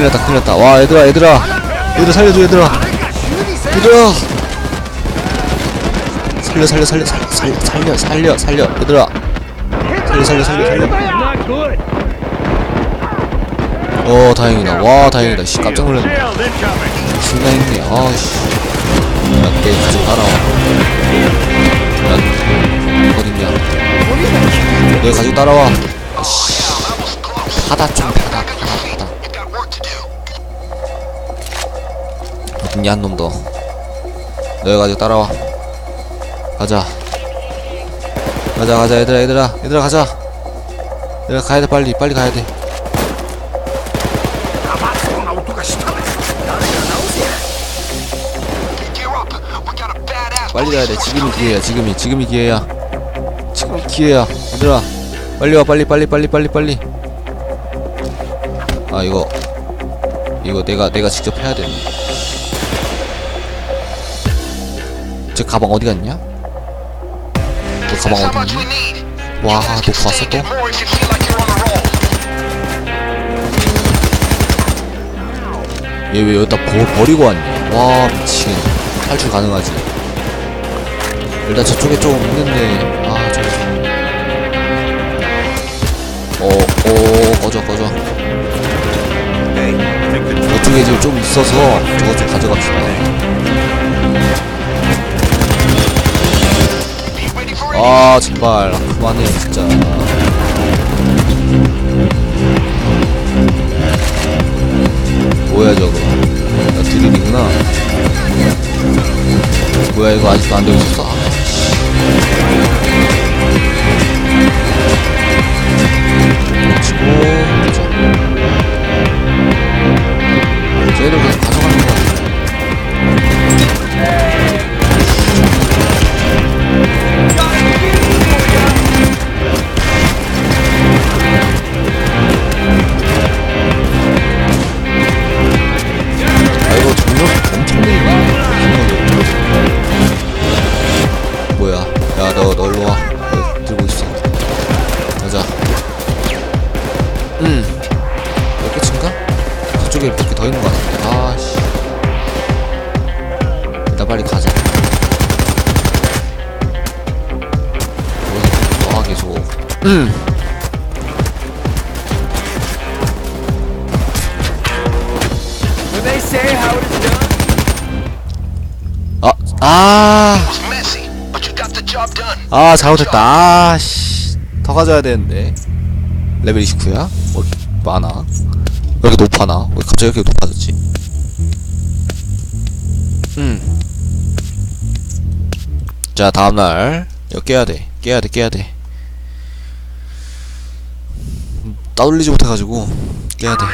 큰일났다 큰일났다. 와 얘들아 얘들아. 얘들아 살려줘 얘들아. 얘들아. 살려 살려 살려 살려 살려 살려 살려 얘들아. 살려 살려 살려 살려. 어 다행이다. 와 다행이다. 씨 깜짝 놀랐네. 존나 했네. 아씨. 낮게 가지고 따라와. 난 어딨냐. 내 가지고 따라와. 아씨. 바다 좀 바다. 어딨냐 한 놈 더 너의 가족 따라와 가자 가자 가자 얘들아 얘들아 얘들아 가자 얘들아 가야 돼 빨리 빨리 가야 돼 빨리 가야 돼. 지금이 기회야. 지금이 지금이 기회야. 지금이 기회야. 얘들아, 빨리 와. 빨리 빨리 빨리 빨리 빨리. 아 이거 이거 내가 내가 직접 해야 되네. 제 가방 어디 갔냐? 너 가방 어디 있니? 와, 너 봤어 또? 얘 왜 여기다 버, 버리고 왔냐? 와 미치겠네. 탈출 가능하지? 일단 저쪽에 좀 있는데 아 저기 좀 어, 어, 꺼져, 꺼져. 저쪽에 지금 좀 있어서 저거 좀 가져갑시다. 아, 제발. 아, 그만해, 진짜. 뭐야, 저거. 나 드림이구나. 뭐야, 이거 아직도 안 되고 있었어? 아, 치고 Later, bit. 아, 아, done. 아, 잘못했다. 아 씨. 더 가져야 되는데. 레벨 29야? 뭐, 많아? 왜 이렇게 높아나? 왜 갑자기 이렇게 높아졌지? 음. 자, 다음날. 이거 깨야 돼. 깨야 돼, 깨야 돼. 음, 따돌리지 못해가지고, 깨야 돼.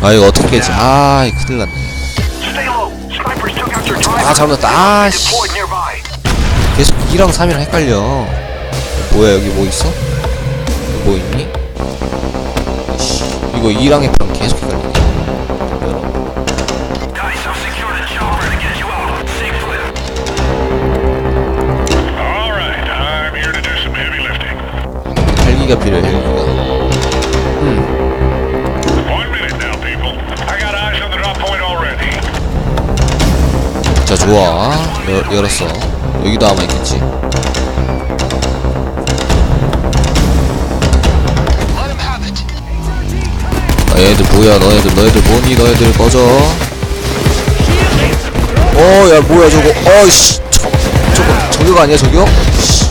아, 이거 어떻게 깨지? 아, 이거 큰일 났네. 아, 잘못했다. 아, 씨. deployed nearby. 계속 2랑 3이랑 헷갈려. 뭐야, 여기 뭐 있어? 뭐 있니? 씨, 이거 2랑 F랑 계속 헷갈리네. 헬기가 필요해, 헬기가. 좋아. 열, 열었어. 여기도 아마 있겠지. 얘들 뭐야, 너네들, 너네들 뭐니, 너네들 꺼져. 어, 야, 뭐야, 저거. 어이씨. 저거, 저기가 아니야, 저기요? 씨.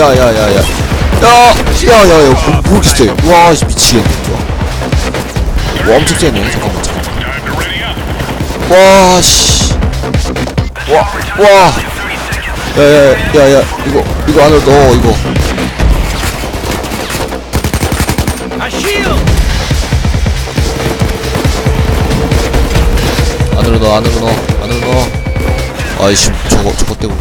야, 야, 야, 야. 야, 야, 야, 야, 뭐, 뭐 이렇게 세? 와, 씨, 미치겠네, 좋아. 와, 엄청 세네. 잠깐만, 잠깐만. Time to ready up. 와, 씨. 와, 와. 야, 야, 야, 야, 이거, 이거 안으로 넣어, 이거. 안으로 넣어, 안으로 넣어, 안으로 넣어. 아이씨, 저거, 저거 때문에.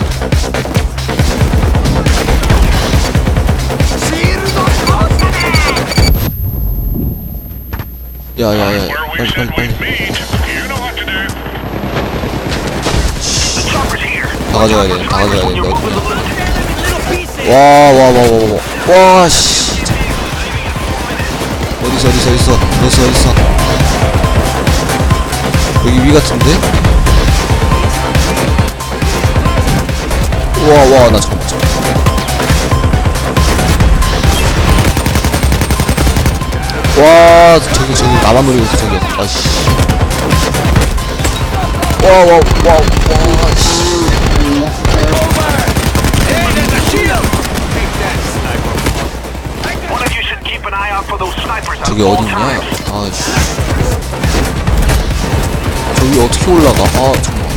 야, 야, 야, Where we 빨리, 빨리, 빨리. 다 가져가야 돼, 다 가져가야 pieces. 와, 와, 와, 와, 와, 와, 씨. 어디서, 어디서, 어디서, 어디서, 어디서. 여기 위 같은데? 와, 와, 나 잠깐만. 와, 저기, 저기, 나만 노리고 있어, 저기. 아씨. 와, 와, 와, 와, 씨. 저기 어딨냐? 아씨. 저기 어떻게 올라가? 아, 잠깐만.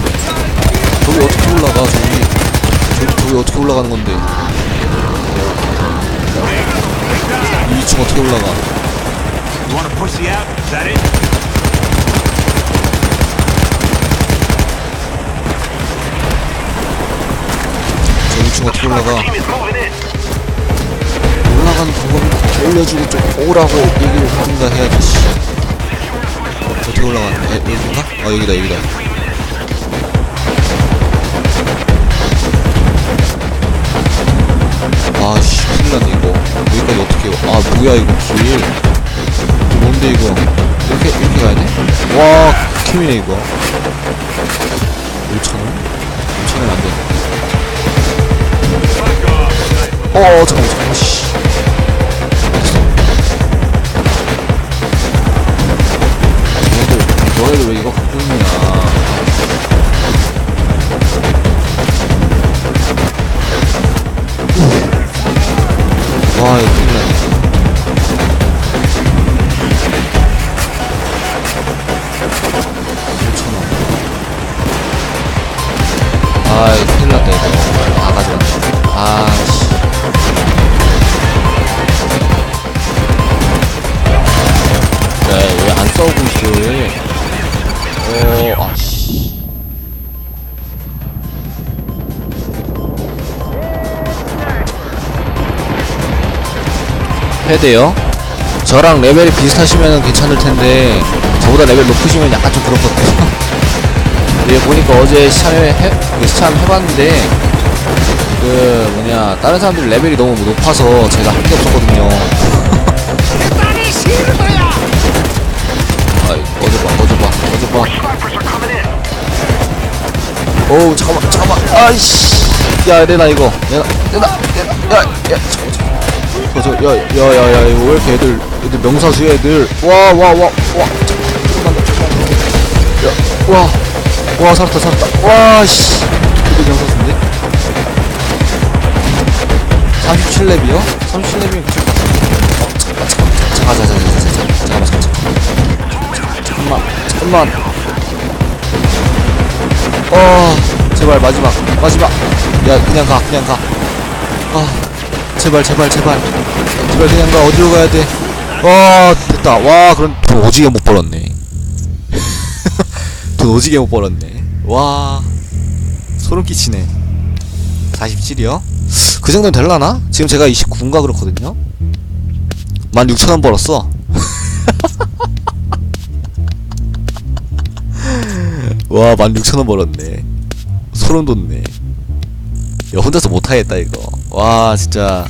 저기 어떻게 올라가? 저기. 저기, 저기 어떻게 올라가는 건데? 이 2층 어떻게 올라가? 2층 어떻게 올라가? 올라가는 방법을 알려주고 좀 오라고 얘기를 하든가 해야지, 씨. 어떻게 올라가는 애, 여긴가? 아, 여기다, 여기다. 아, 씨, 큰일 났네, 이거. 여기까지 어떻게, 아, 뭐야, 이거, 길. 뭔데, 이거. 이렇게, 이렇게 가야 돼? 와, 캠이네, 이거. 哦这种东 해대요. 저랑 레벨이 비슷하시면 괜찮을 텐데 저보다 레벨 높으시면 약간 좀 그렇거든요. 얘 보니까 어제 시참 해, 그 해봤는데 그 뭐냐 다른 사람들 레벨이 너무 높아서 제가 할 게 없었거든요. 어우 잠깐만 잠깐만 아이씨 야 내놔 이거 내놔 내놔 내놔 야야 잠 저야야야야 이거 왜 이렇게 애들 애들 명사수야 애들? 와 와 와와. 야와와 살았다 살았다. 와씨. 애들 명사수인데? 37렙이요? 37렙이면 그쪽. 어 잠깐만 잠깐만 잠깐만 잠깐만 잠깐만 잠깐만 잠깐만 잠깐만. 어 제발 마지막 마지막. 야 그냥 가 그냥 가아 제발 제발 제발. 제발 그냥 가 어디로 가야 돼와 됐다. 와 그럼 돈 오지게 못 벌었네. 돈 오지게 못 벌었네. 와 소름 끼치네. 47이요? 그 정도면 될라나? 지금 제가 29인가 그렇거든요? 16,000원 벌었어. 와 16,000원 벌었네. 소름 돋네. 야 혼자서 못하겠다 이거 와 진짜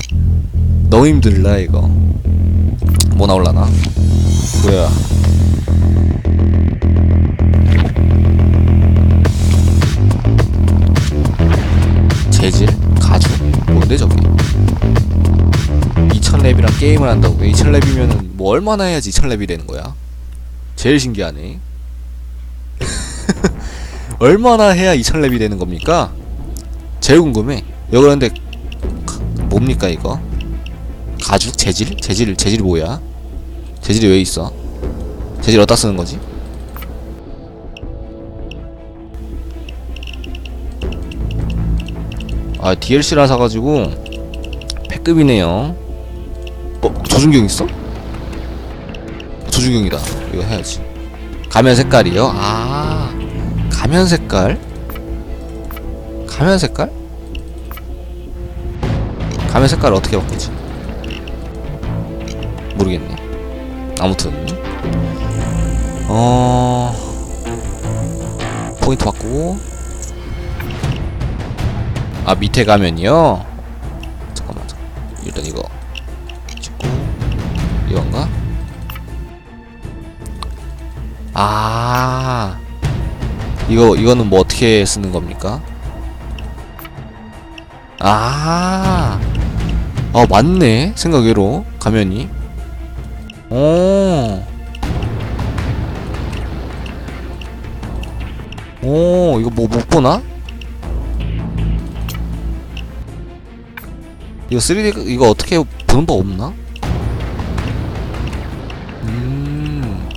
너무 힘들다 이거 뭐 나올라나 뭐야 재질? 가죽? 뭔데 저게 2000렙이랑 게임을 한다고 2000렙이면은 뭐 얼마나 해야지 2000렙이 되는 거야 제일 신기하네 얼마나 해야 2000렙이 되는 겁니까? 제일 궁금해. 여기 그런데 가- 뭡니까 이거? 가죽? 재질? 재질 재질이 뭐야? 재질이 왜 있어? 재질 어디다 쓰는 거지? 아 DLC라 사가지고 패급이네요. 어 조준경 있어? 조준경이다. 이거 해야지. 가면 색깔이요? 아 가면 색깔? 가면 색깔? 가면 색깔 어떻게 바꾸지? 모르겠네. 아무튼 어 포인트 바꾸고 아 밑에 가면이요? 잠깐만 일단 이거 찍고 이건가? 아 이거 이거는 뭐 어떻게 쓰는 겁니까? 아, 아 맞네 생각외로 가면이. 오, 오 이거 뭐 못 보나? 이거 3D 이거 어떻게 보는 법 없나? 음.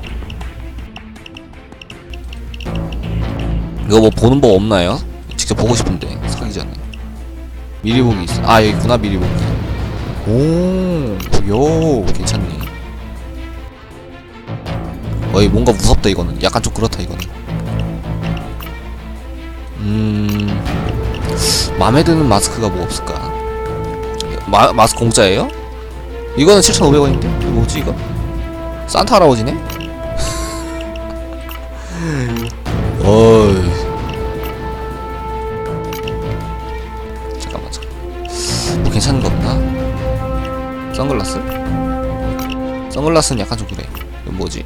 이거 뭐 보는 법 없나요? 직접 보고 싶은데 사기 전에 미리 보기 있어. 아 여기 있구나 미리 보기. 오, 요 괜찮네. 어이 뭔가 무섭다 이거는. 약간 좀 그렇다 이거는. 음, 마음에 드는 마스크가 뭐 없을까? 마 마스크 공짜예요? 이거는 7,500원인데? 이거 뭐지 이거? 산타 할아버지네? 어이. 잠깐만 잠깐. 뭐 괜찮은 거 없나? 선글라스? 선글라스는 약간 좀 그래. 이건 뭐지?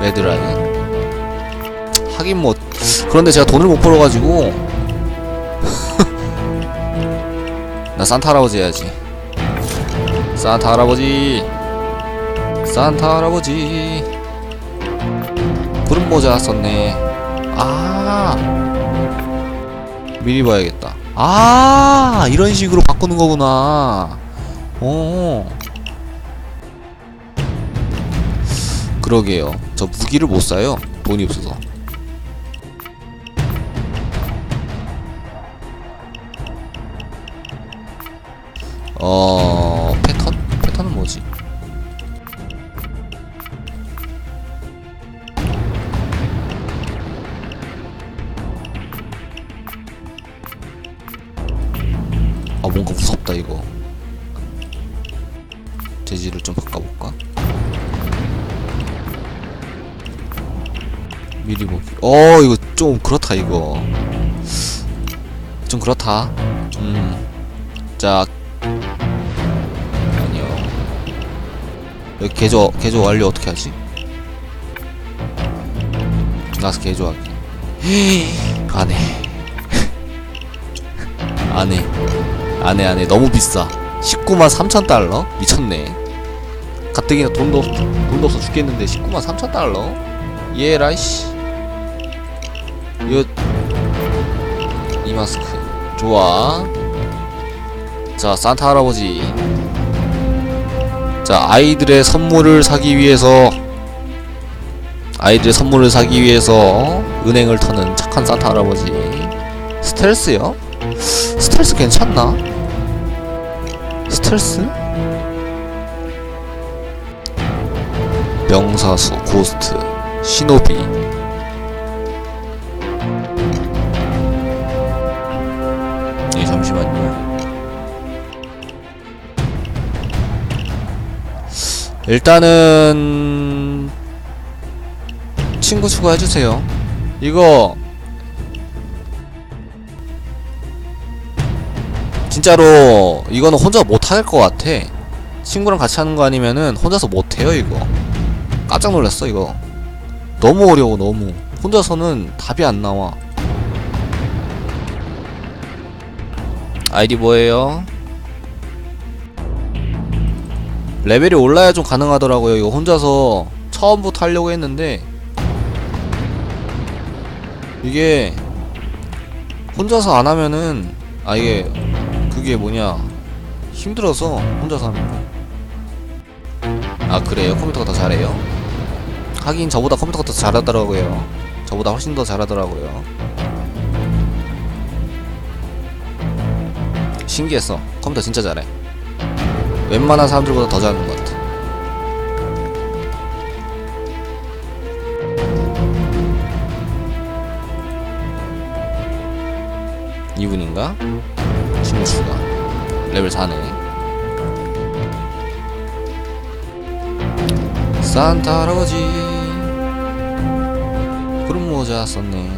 레드라인. 하긴 뭐 그런데 제가 돈을 못 벌어가지고 나 산타 할아버지 해야지. 산타 할아버지. 산타 할아버지. 구름 모자 썼네. 아. 미리 봐야겠다. 아, 이런 식으로 바꾸는 거구나. 오. 그러게요. 저 무기를 못 사요. 돈이 없어서. 어, 아 뭔가 무섭다 이거. 재질을 좀 바꿔볼까? 미리 보기 어 이거 좀 그렇다 이거. 좀 그렇다. 음자. 아니요. 여기 개조 개조 완료 어떻게 하지? 나서 개조하기. 안해. 안해 안해 안해 너무 비싸 19만 3천 달러? 미쳤네 가뜩이나 돈도 없, 돈도 없어 죽겠는데 19만 3천 달러? 예라 씨 이거 이 마스크 좋아 자 산타 할아버지 자 아이들의 선물을 사기 위해서 아이들의 선물을 사기 위해서 은행을 터는 착한 산타 할아버지 스텔스요? 스텔스 괜찮나? 스텔스? 명사수, 고스트, 시노비. 예, 잠시만요. 일단은 친구 추가해주세요. 이거 진짜로 이거는 혼자 못할 것 같아. 친구랑 같이 하는 거 아니면은 혼자서 못해요 이거. 깜짝 놀랐어 이거. 너무 어려워 너무. 혼자서는 답이 안 나와. 아이디 뭐예요? 레벨이 올라야 좀 가능하더라고요 이거 혼자서. 처음부터 하려고 했는데. 이게 혼자서 안 하면은 아 이게 그게 뭐냐? 힘들어서 혼자서 하면 아 그래요? 컴퓨터가 더 잘해요? 하긴 저보다 컴퓨터가 더 잘하더라고요. 저보다 훨씬 더 잘하더라고요. 신기했어. 컴퓨터 진짜 잘해. 웬만한 사람들보다 더 잘하는 것 같아. 이분인가? 추가 레벨 4네. 산타 할아버지. 구름 모자 썼네